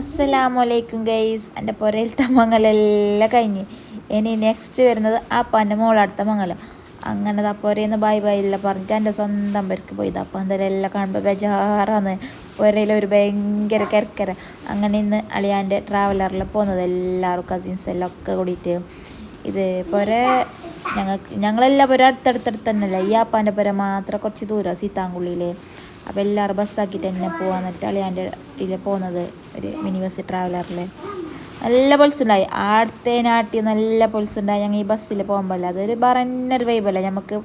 അസ്സലാമലൈക്കും ഗൈസ്. എന്റെ പുരയിലത്തെ മംഗലെല്ലാം കഴിഞ്ഞ്. ഇനി നെക്സ്റ്റ് വരുന്നത് ആ പന്റെ മോളടുത്ത മംഗലം. അങ്ങനെ ആ പുരയിന്ന് ബൈ ബൈ എല്ലാം പറഞ്ഞിട്ട് എന്റെ സ്വന്തം പേർക്ക് അപ്പം എന്തായാലും എല്ലാം കാണുമ്പോൾ ബജാറാണ് പുരയിൽ ഒരു ഭയങ്കര കരക്കര. അങ്ങനെ ഇന്ന് അളിയാന്റെ ട്രാവലറിൽ പോകുന്നത് എല്ലാവരും കസിൻസ് എല്ലാം ഒക്കെ കൂടിയിട്ട്. ഇത് പുര ഞങ്ങൾക്ക് ഞങ്ങളെല്ലാം പുര അടുത്തടുത്തടുത്ത് തന്നെയല്ല ഈ ആപ്പാന്റെ പുര മാത്രം കുറച്ച് ദൂരം സീതാങ്കുള്ളിയിൽ അപ്പോൾ എല്ലാവരും ബസ്സാക്കിയിട്ട് തന്നെ പോകാൻ എന്നിട്ട് അളിയാന്റെ ഇതിൽ പോകുന്നത് ഒരു മിനി ബസ് ട്രാവലറിൽ നല്ല പൊൽസ് ഉണ്ടായി ആടത്തെ നാട്ടി നല്ല പൊൽസ് ഉണ്ടായി ഞങ്ങൾ ഈ ബസ്സിൽ പോകുമ്പോൾ അതൊരു പറഞ്ഞൊരു വൈബല്ല നമുക്ക്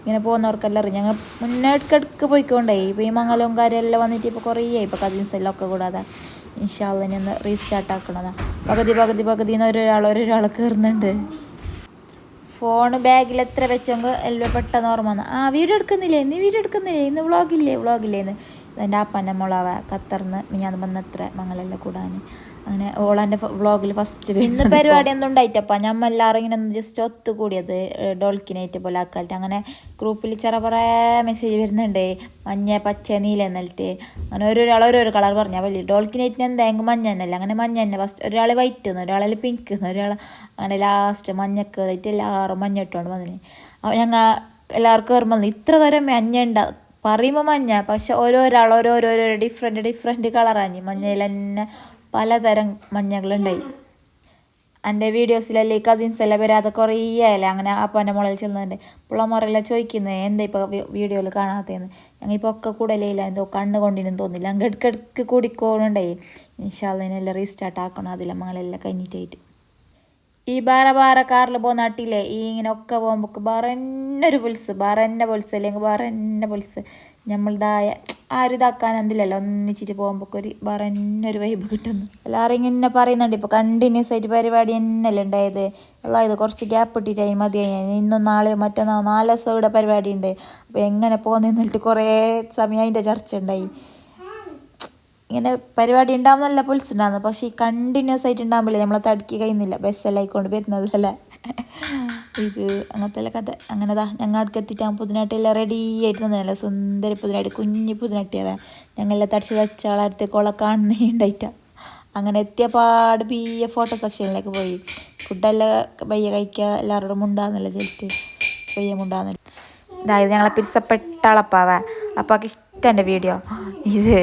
ഇങ്ങനെ പോകുന്നവർക്കെല്ലാം അറിയാം ഞങ്ങൾ മുന്നേ ഇടയ്ക്കിടയ്ക്ക് പോയിക്കൊണ്ടേ. ഇപ്പോൾ ഈ മംഗലവും കാര്യമെല്ലാം വന്നിട്ട് ഇപ്പോൾ കുറേ ഇപ്പോൾ കസിൻസ് ഒക്കെ കൂടാതെ. ഇൻഷാല്ല ഒന്ന് റീസ്റ്റാർട്ട് ആക്കണതാണ് പകുതി പകുതി പകുതി എന്ന് ഒരാൾ ഒരാൾ കയറുന്നുണ്ട് ഫോൺ ബാഗിൽ എത്ര വെച്ചെങ്കിൽ പെട്ടെന്ന് ഓർമ്മ വന്നു. ആ വീഡിയോ എടുക്കുന്നില്ലേ? നീ വീഡിയോ എടുക്കുന്നില്ലേ? ഇന്ന് വ്ളോഗില്ലേ? വ്ളോഗില്ലേ എന്ന് എന്റെ അപ്പന്റെ മുളവ ഖത്തറിന്ന് ഞാൻ വന്നത്ര മംഗലല്ല കൂടാൻ അങ്ങനെ ഓളെന്റെ വ്ളോഗിൽ ഫസ്റ്റ് ഇന്ന് പരിപാടി ഒന്നും ഉണ്ടായിട്ടപ്പ ഞമ്മ എല്ലാവരും ഇങ്ങനെ ഒന്ന് ജസ്റ്റ് ഒത്തുകൂടിയത് ഡോൾക്കിനായിട്ട് പോലെ ആക്കാലിട്ട് അങ്ങനെ ഗ്രൂപ്പിൽ ചെറ കുറേ മെസ്സേജ് വരുന്നുണ്ട്. മഞ്ഞ പച്ച നീല എന്നിട്ട് അങ്ങനെ ഓരോരാൾ ഓരോരോ കളർ പറഞ്ഞാൽ വലിയ ഡോൾക്കിനേറ്റിന് എന്തായെങ്കിൽ മഞ്ഞ തന്നെയല്ല അങ്ങനെ മഞ്ഞ തന്നെ. ഫസ്റ്റ് ഒരാൾ വൈറ്റ് നിന്ന് ഒരാളിൽ പിങ്ക് എന്ന് ഒരാൾ അങ്ങനെ ലാസ്റ്റ് മഞ്ഞക്ക് ആയിട്ട് എല്ലാവരും മഞ്ഞ ഇട്ടുകൊണ്ട് വന്നിന്. അപ്പോൾ ഞങ്ങൾ എല്ലാവർക്കും ഓർമ്മ ഇത്ര തരം മഞ്ഞ ഉണ്ടാവും പറയുമ്പോൾ മഞ്ഞ പക്ഷെ ഓരോരാൾ ഓരോരോരോ ഡിഫറെന്റ് ഡിഫറെന്റ് കളറാഞ്ഞ് മഞ്ഞയിൽ തന്നെ പലതരം മഞ്ഞകളുണ്ടായി. എന്റെ വീഡിയോസിലല്ലേ കസിൻസ് എല്ലാം വരാതെ കുറേ ആയല്ലേ. അങ്ങനെ അപ്പന്റെ മുകളിൽ ചെന്നതിന്റെ പിള്ളമാരെല്ലാം ചോദിക്കുന്നത് എന്താ ഇപ്പോൾ വീഡിയോയിൽ കാണാത്തതെന്ന്. ഞങ്ങൾ ഇപ്പോൾ ഒക്കെ കൂടലില്ല എന്തോ കണ്ണ് കൊണ്ടിനും തോന്നില്ല അങ്ങ് ഇടയ്ക്കിടയ്ക്ക് കൂടിക്കോണുണ്ടായി ഇൻഷാല്ലതിനെല്ലാം റീസ്റ്റാർട്ട് ആക്കണം. അതിലെ മകളെല്ലാം കഴിഞ്ഞിട്ടായിട്ട്. ഈ ബാറ ബാറ കാറിൽ പോകുന്ന നാട്ടിലെ ഈ ഇങ്ങനെ ഒക്കെ പോകുമ്പോൾ ബറന്നൊരു പുൽസ് ബറന്നെ പുൽസ് അല്ലെങ്കിൽ ബറന്നെ പുൽസ് നമ്മളുതായ ആരും ഇതാക്കാൻ എന്തില്ലല്ലോ ഒന്നിച്ചിട്ട് പോകുമ്പോൾ ഒരു ബറന്നൊരു വൈബ് കിട്ടുന്നു. എല്ലാവരും ഇങ്ങനെ പറയുന്നുണ്ട് ഇപ്പോൾ കണ്ടിന്യൂസ് ആയിട്ട് പരിപാടി തന്നെയല്ലേ ഉണ്ടായത്. അല്ല ഇത് കുറച്ച് ഗ്യാപ്പ് ഇട്ടിട്ടായി മതിയായി. ഇന്നും നാളെയോ മറ്റന്നാളോ നാല് ദിവസം ഇവിടെ പരിപാടി ഉണ്ട്. അപ്പോൾ എങ്ങനെ പോകുന്നിട്ട് കുറേ സമയം അതിന്റെ ചർച്ച ഉണ്ടായി. ഇങ്ങനെ പരിപാടി ഉണ്ടാവുന്നല്ല പൊളിച്ച് ഉണ്ടാകുന്നത് പക്ഷേ ഈ കണ്ടിന്യൂസ് ആയിട്ട് ഉണ്ടാകുമ്പോഴേ നമ്മളെ തടുക്കി കഴിയുന്നില്ല. ബസ്സെല്ലാം ആയിക്കൊണ്ട് വരുന്നതല്ലേ? ഇത് അങ്ങനത്തെ കഥ. അങ്ങനെതാ ഞങ്ങൾ അടുക്ക് എത്തിയിട്ടാകുമ്പോൾ പുതിനാട്ടെല്ലാം റെഡി ആയിട്ട് തന്നെയല്ലേ സുന്ദര പുതിനാട്ടി കുഞ്ഞ് പുതിനാട്ടിയാവേ ഞങ്ങളെല്ലാം തടിച്ച് വെച്ചാളടുത്ത് കുള കാണുന്നുണ്ടായിട്ടാ അങ്ങനെ എത്തിയ പാട് ബിയ ഫോട്ടോ സെക്ഷനിലേക്ക് പോയി. ഫുഡെല്ലാം പയ്യ കഴിക്കുക എല്ലാവരോടും മുണ്ടാന്നല്ല ചേച്ചി പയ്യ മുണ്ടാകുന്നില്ല ഇതായത് ഞങ്ങളെ പിരിസപ്പെട്ട അളപ്പാവേ അപ്പാക്ക് ഇഷ്ടം എന്റെ വീഡിയോ ഇത്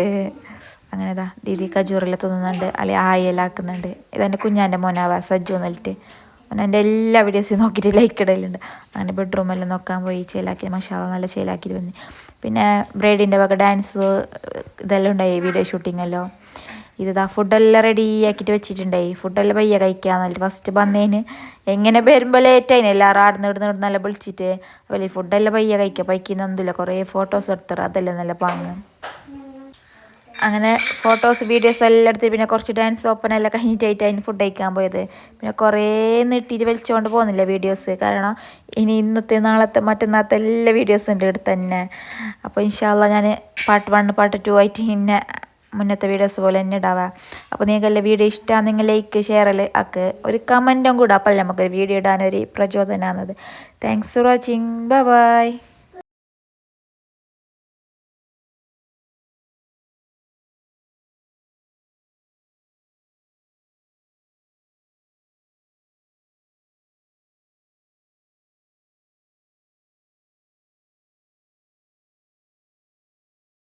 അങ്ങനെ ഇതാ ദീദി കജൂറിൽ തിന്നുന്നുണ്ട്. അളി ആയലാക്കുന്നുണ്ട്. ഇതെന്റെ കുഞ്ഞാന്റെ മോനാവാ സജ്ജു എന്നിട്ട് അവൻ എന്റെ എല്ലാ വീഡിയോസും നോക്കിയിട്ട് ലൈക്ക് ഇടലുണ്ട്. അങ്ങനെ ബെഡ്റൂമെല്ലാം നോക്കാൻ പോയി ചേലാക്കി മഷാല നല്ല ചേലാക്കി വന്ന്. പിന്നെ ബ്രൈഡിന്റെ വക ഡാൻസ് ഇതെല്ലാം ഉണ്ടായി വീഡിയോ ഷൂട്ടിങ്ങെല്ലാം ഇതാ ഫുഡെല്ലാം റെഡി ആക്കിയിട്ട് വെച്ചിട്ടുണ്ടായി. ഫുഡെല്ലാം പയ്യ കഴിക്കാന്നല്ല ഫസ്റ്റ് വന്നതിന് എങ്ങനെ വരുമ്പോൾ ലേറ്റ് എല്ലാവരും ആടുന്ന് ഇടുന്ന് ഇടുന്ന് നല്ല വിളിച്ചിട്ട്. അതുപോലെ ഫുഡെല്ലാം പയ്യ കഴിക്കുക പൈക്കുന്നൊന്നുമില്ല കുറേ ഫോട്ടോസ് എടുത്തറ അതെല്ലാം നല്ല പാങ്ങ്. അങ്ങനെ ഫോട്ടോസ് വീഡിയോസ് എല്ലാം എടുത്ത് പിന്നെ കുറച്ച് ഡാൻസ് ഓപ്പൺ എല്ലാം കഴിഞ്ഞിട്ടായിട്ട് അതിന് ഫുഡ് കഴിക്കാൻ പോയത്. പിന്നെ കുറേ നീട്ടിയിട്ട് വലിച്ചുകൊണ്ട് പോകുന്നില്ല വീഡിയോസ് കാരണം ഇനി ഇന്നത്തെ നാളത്തെ മറ്റന്നാളത്തെ എല്ലാ വീഡിയോസും ഉണ്ട് എടുത്ത് തന്നെ. അപ്പോൾ ഇൻഷാല്ല ഞാൻ പാർട്ട് വൺ പാർട്ട് ടു ആയിട്ട് ഇന്നെ മുന്നത്തെ വീഡിയോസ് പോലെ തന്നെ ഇടാവാം. അപ്പോൾ നിങ്ങൾക്കെല്ലാം വീഡിയോ ഇഷ്ടമാണെങ്കിൽ ലൈക്ക് ഷെയർ ആക്ക്. ഒരു കമന്റും കൂടെ അപ്പോൾ നമുക്ക് വീഡിയോ ഇടാനൊരു പ്രചോദനമാണത് താങ്ക്സ് ഫോർ വാച്ചിങ് ബൈ